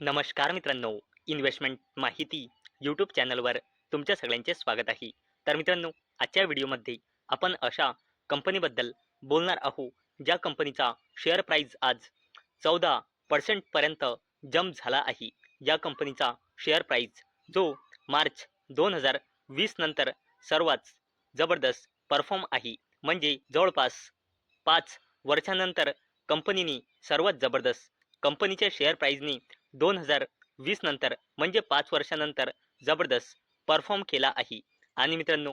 नमस्कार मित्रांनो इन्व्हेस्टमेंट माहिती यूट्यूब चॅनलवर तुमच्या सगळ्यांचे स्वागत आहे. तर मित्रांनो आजच्या व्हिडिओमध्ये आपण अशा कंपनीबद्दल बोलणार आहोत ज्या कंपनीचा शेअर प्राईज आज चौदा पर्सेंटपर्यंत जम्प झाला आहे. या कंपनीचा शेअर प्राईज जो मार्च दोन हजार वीस नंतर सर्वात जबरदस्त परफॉर्म आहे. म्हणजे जवळपास पाच वर्षानंतर कंपनीने सर्वात जबरदस्त कंपनीच्या शेअर प्राईजने दोन हजार वीस नंतर म्हणजे पाच वर्षानंतर जबरदस्त परफॉर्म केला आहे. आणि मित्रांनो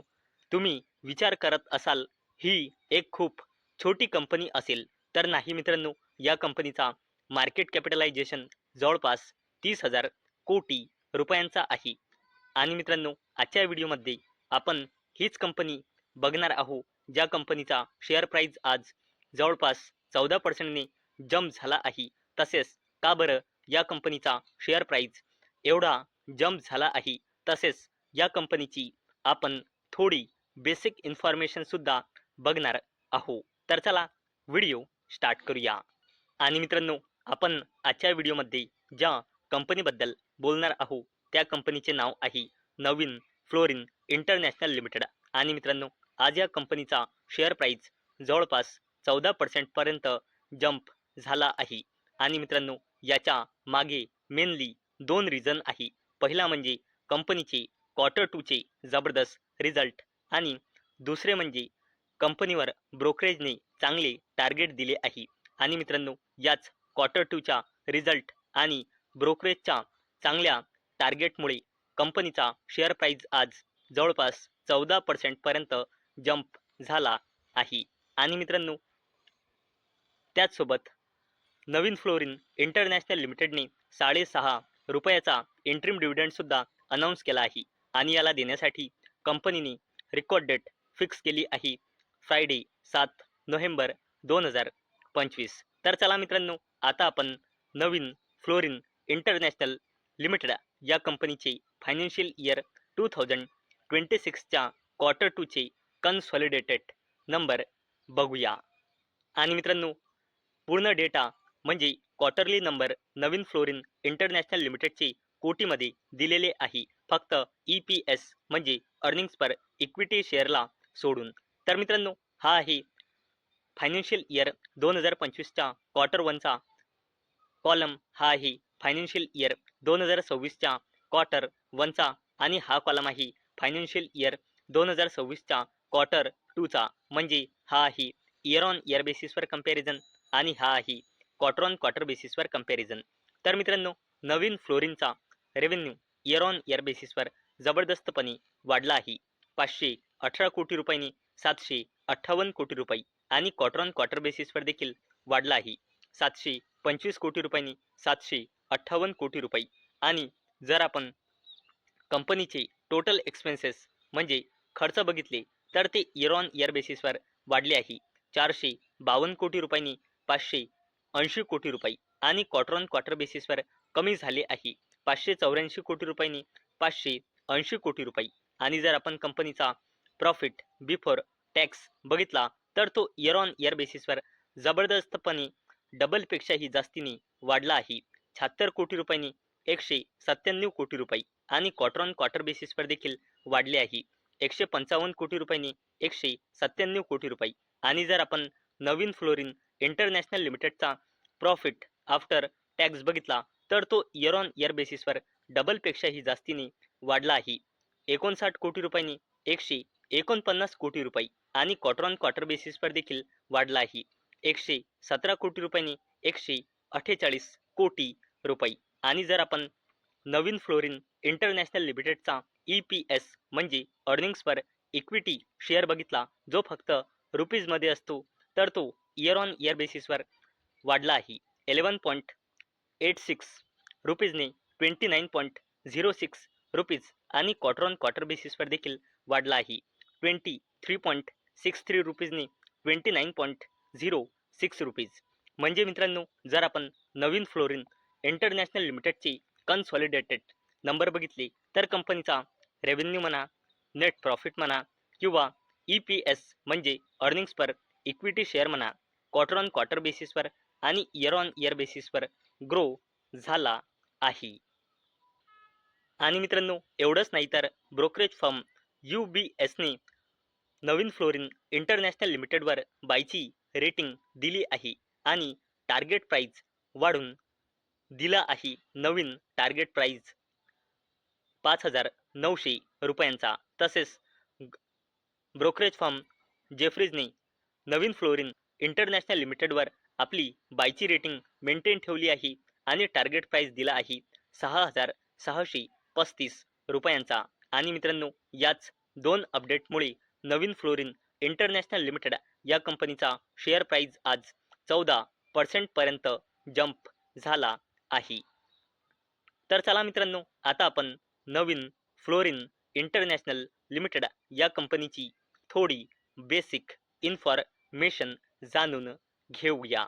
तुम्ही विचार करत असाल ही एक खूप छोटी कंपनी असेल. तर नाही मित्रांनो या कंपनीचा मार्केट कॅपिटलायझेशन जवळपास तीस हजार कोटी रुपयांचा आहे. आणि मित्रांनो आजच्या व्हिडिओमध्ये आपण हीच कंपनी बघणार आहोत ज्या कंपनीचा शेअर प्राईज आज जवळपास चौदा पर्सेंटने जम्प झाला आहे. तसेच का बरं या कंपनीचा शेअर प्राईज एवढा जम्प झाला आहे. तसेच या कंपनीची आपण थोडी बेसिक इन्फॉर्मेशनसुद्धा बघणार आहो तर चला व्हिडिओ स्टार्ट करूया. आणि मित्रांनो आपण आजच्या व्हिडिओमध्ये ज्या कंपनीबद्दल बोलणार आहो त्या कंपनीचे नाव आहे नवीन फ्लोरिन इंटरनॅशनल लिमिटेड आणि मित्रांनो आज या कंपनीचा शेअर प्राईज जवळपास चौदा पर्सेंटपर्यंत जम्प झाला आहे. आणि मित्रांनो याच्या मागे मेनली दोन रिझन आहे. पहिला म्हणजे कंपनीचे क्वार्टर टूचे जबरदस्त रिझल्ट आणि दुसरे म्हणजे कंपनीवर ब्रोकरेजने चांगले टार्गेट दिले आहे. आणि मित्रांनो याच क्वार्टर टूच्या रिझल्ट आणि ब्रोकरेजच्या चांगल्या टार्गेटमुळे कंपनीचा शेअर प्राईज आज जवळपास चौदा पर्सेंटपर्यंत जंप झाला आहे. आणि मित्रांनो त्याचसोबत नवीन फ्लोरिन इंटरनॅशनल लिमिटेडने साडेसहा रुपयाचा इंट्रीम डिव्हिडंडसुद्धा अनाऊन्स केला आहे. आणि याला देण्यासाठी कंपनीने रेकॉर्ड डेट फिक्स केली आहे. फ्रायडे सात नोव्हेंबर दोन हजार पंचवीस. तर चला मित्रांनो आता आपण नवीन फ्लोरिन इंटरनॅशनल लिमिटेड या कंपनीचे financial year two thousand twenty सिक्सच्या quarter टूचे कन्सॉलिडेटेड नंबर बघूया. आणि मित्रांनो पूर्ण डेटा म्हणजे quarterly number Navin Fluorine International लिमिटेडचे कोटीमध्ये दिलेले आहे. फक्त ई पी एस म्हणजे अर्निंग्स पर इक्विटी शेअरला सोडून. तर मित्रांनो हा आहे फायनान्शियल इयर दोन हजार पंचवीसच्या क्वार्टर वनचा कॉलम हा आहे फायनान्शियल इयर दोन हजार सव्वीसच्या क्वार्टर वनचा आणि हा कॉलम आहे फायनान्शियल इयर दोन हजार सव्वीसच्या क्वार्टर टूचा म्हणजे हा आहे इयर ऑन इयर बेसिसवर कंपॅरिझन आणि हा आहे क्वार्टर ऑन क्वार्टर बेसिसवर कंपॅरिझन तर मित्रांनो नवीन फ्लोरिनचा रेव्हेन्यू इयर ऑन इयर बेसिसवर जबरदस्तपणे वाढला आहे. पाचशे अठरा कोटी रुपयांनी सातशे अठ्ठावन्न कोटी रुपये आणि क्वार्टर ऑन क्वार्टर बेसिसवर देखील वाढला आहे. सातशे पंचवीस कोटी रुपयांनी सातशे अठ्ठावन्न कोटी रुपये आणि जर आपण कंपनीचे टोटल एक्सपेन्सेस म्हणजे खर्च बघितले तर ते इयर ऑन इयर बेसिसवर वाढले आहे. चारशे बावन्न कोटी रुपयांनी पाचशे ऐंशी कोटी रुपये आणि क्वार्टर ऑन क्वार्टर बेसिसवर कमी झाले आहे. पाचशे चौऱ्याऐंशी कोटी रुपयांनी पाचशे ऐंशी कोटी रुपये. आणि जर आपण कंपनीचा प्रॉफिट बिफोर टॅक्स बघितला तर तो इयर ऑन इयर बेसिसवर जबरदस्तपणे डबलपेक्षाही जास्तीने वाढला आहे. शहात्तर कोटी रुपयांनी एकशे सत्त्याण्णव कोटी रुपये आणि क्वार्टर ऑन क्वार्टर बेसिसवर देखील वाढले आहे. एकशे पंचावन्न कोटी रुपयांनी एकशे सत्त्याण्णव कोटी रुपये. आणि जर आपण नवीन फ्लोरिन इंटरनॅशनल लिमिटेडचा प्रॉफिट आफ्टर टॅक्स बघितला तर तो इयर ऑन इयर बेसिसवर डबलपेक्षाही जास्तीने वाढला आहे. एकोणसाठ कोटी रुपयांनी एकशे एकोणपन्नास कोटी रुपये आणि क्वार्टर ऑन क्वार्टर बेसिसवर देखील वाढला आहे. एकशे सतरा कोटी रुपयांनी एकशे अठ्ठेचाळीस कोटी रुपये. आणि जर आपण नवीन फ्लोरिन इंटरनॅशनल लिमिटेडचा ई पी एस म्हणजे अर्निंग्सवर इक्विटी शेअर बघितला जो फक्त रुपीजमध्ये असतो तर तो इयर ऑन इयर बेसिसवर वाढला आहे. Eleven point eight six रुपीजने twenty nine point zero six rupees आणि क्वार्टर ऑन क्वार्टर बेसिसवर देखील वाढला आहे. Twenty three point six three रुपीजने twenty nine point zero six rupees म्हणजे मित्रांनो जर आपण नवीन फ्लोरिन इंटरनॅशनल लिमिटेडचे कन्सॉलिडेटेड नंबर बघितले तर कंपनीचा रेव्हेन्यू म्हणा नेट प्रॉफिट म्हणा किंवा ई पी एस म्हणजे अर्निंग्स पर इक्विटी शेअर म्हणा क्वार्टर ऑन क्वार्टर बेसिसवर आणि इयर ऑन इयर बेसिसवर ग्रो झाला आहे. आणि मित्रांनो एवढंच नाही तर ब्रोकरेज फर्म यू बी एसने नवीन फ्लोरिन इंटरनॅशनल लिमिटेडवर बायची रेटिंग दिली आहे आणि टार्गेट प्राईज वाढून दिला आहे नवीन टार्गेट प्राईज पाच हजार नऊशे रुपयांचा. तसेच ब्रोकरेज फर्म जेफ्रीजने नवीन फ्लोरिन इंटरनॅशनल लिमिटेडवर आपली बायची रेटिंग मेंटेन ठेवली आहे आणि टार्गेट प्राईस दिला आहे. सहा हजार सहाशे पस्तीस रुपयांचा. आणि मित्रांनो याच दोन अपडेटमुळे नवीन फ्लोरिन इंटरनॅशनल लिमिटेड या कंपनीचा शेअर प्राईज आज चौदा पर्सेंटपर्यंत जंप झाला आहे. तर चला मित्रांनो आता आपण नवीन फ्लोरिन इंटरनॅशनल लिमिटेड या कंपनीची थोडी बेसिक इन्फॉर्मेशन जाणून घेऊया.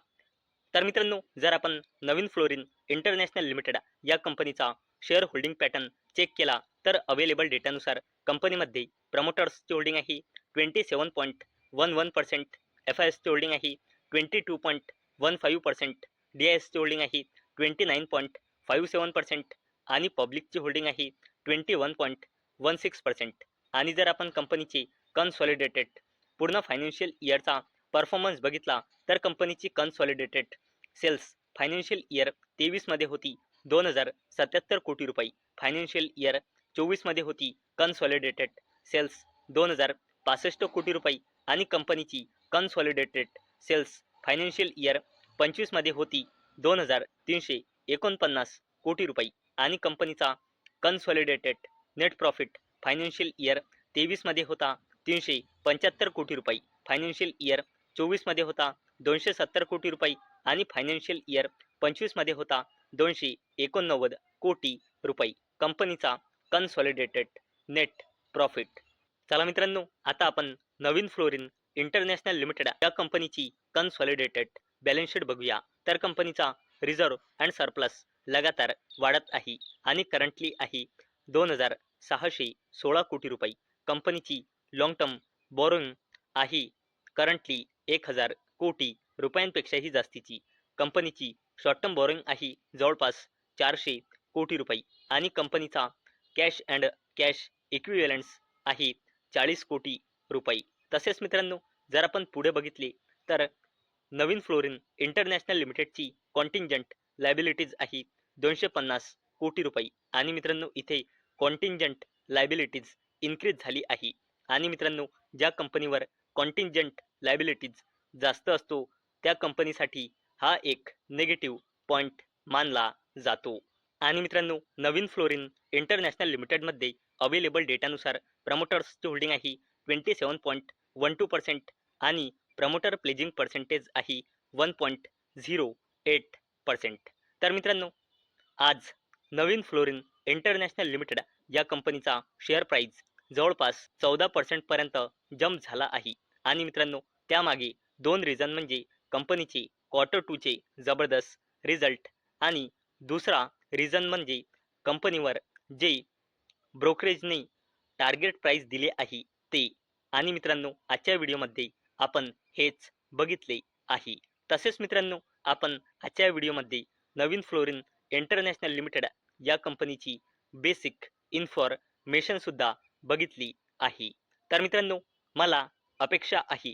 तर मित्रांनो जर आपण नवीन फ्लोरिन इंटरनॅशनल लिमिटेड या कंपनीचा शेअर होल्डिंग पॅटर्न चेक केला तर अवेलेबल डेटानुसार कंपनीमध्ये प्रमोटर्सची होल्डिंग आहे twenty seven point one one percent F I एसची होल्डिंग आहे twenty two point one five percent D I एसची होल्डिंग आहे twenty nine point five seven percent आणि पब्लिकची होल्डिंग आहे twenty one point one six percent. आणि जर आपण कंपनीचे कन्सॉलिडेटेड पूर्ण फायनान्शियल इयरचा परफॉर्मन्स बघितला तर कंपनीची कन्सॉलिडेटेड सेल्स फायनान्शियल इयर तेवीसमध्ये होती. दोन हजार सत्याहत्तर कोटी रुपये. फायनान्शियल इयर चोवीसमध्ये होती. कन्सॉलिडेटेड सेल्स दोन हजार पासष्ट कोटी रुपये आणि कंपनीची कन्सॉलिडेटेड सेल्स फायनान्शियल इयर पंचवीसमध्ये होती. दोन हजार तीनशे एकोणपन्नास कोटी रुपये आणि कंपनीचा consolidated net profit financial year तेवीसमध्ये होता. तीनशे पंच्याहत्तर कोटी रुपये. फायनान्शियल इयर चोवीसमध्ये होता दोनशे सत्तर कोटी रुपये आणि फायनान्शियल इयर पंचवीसमध्ये होता दोनशे एकोणनव्वद कोटी रुपये. कंपनीचा कन्सॉलिडेटेड नेट प्रॉफिट चला मित्रांनो आता आपण नवीन फ्लोरिन इंटरनॅशनल लिमिटेड या कंपनीची कन्सॉलिडेटेड बॅलन्स शीट बघूया. तर कंपनीचा रिझर्व अँड सरप्लस लगातार वाढत आहे आणि करंटली आहे दोन हजार सहाशे सोळा कोटी रुपये. कंपनीची लाँग टर्म बॉरोइंग आहे करंटली एक हजार कोटी रुपयांपेक्षाही जास्तीची. कंपनीची शॉर्ट टर्म बॉरोइंग आहे जवळपास चारशे कोटी रुपये आणि कंपनीचा कॅश अँड कॅश इक्विवलंट्स आहे चाळीस कोटी रुपये. तसेच मित्रांनो जर आपण पुढे बघितले तर नवीन फ्लोरिन इंटरनॅशनल लिमिटेडची कॉन्टिंजंट लायबिलिटीज आहे दोनशे पन्नास कोटी रुपये. आणि मित्रांनो इथे कॉन्टिंजंट लायबिलिटीज इन्क्रीज झाली आहे. आणि मित्रांनो ज्या कंपनीवर कॉन्टिंजंट लायबिलिटीज जास्त असतो त्या कंपनीसाठी हा एक निगेटिव्ह पॉईंट मानला जातो. आणि मित्रांनो नवीन फ्लोरिन इंटरनॅशनल लिमिटेडमध्ये अवेलेबल डेटानुसार प्रमोटर्सची होल्डिंग आहे twenty seven point one two percent आणि प्रमोटर प्लेजिंग पर्सेंटेज आहे one point zero eight percent तर मित्रांनो आज नवीन फ्लोरिन इंटरनॅशनल लिमिटेड या कंपनीचा शेअर प्राईज जवळपास चौदा पर्सेंटपर्यंत जम्प झाला आहे. आणि मित्रांनो त्यामागे दोन रिझन म्हणजे कंपनीचे क्वार्टर टूचे जबरदस्त रिझल्ट आणि दुसरा रिझन म्हणजे कंपनीवर जे ब्रोकरेजने टार्गेट प्राईस दिले आहे ते. आणि मित्रांनो आजच्या व्हिडिओमध्ये आपण हेच बघितले आहे. तसेच मित्रांनो आपण आजच्या व्हिडिओमध्ये नवीन फ्लोरिन इंटरनॅशनल लिमिटेड या कंपनीची बेसिक इन्फॉर्मेशनसुद्धा बघितली आहे. तर मित्रांनो मला अपेक्षा आहे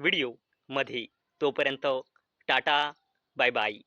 व्हिडिओमध्ये. तोपर्यंत टाटा बाय बाय.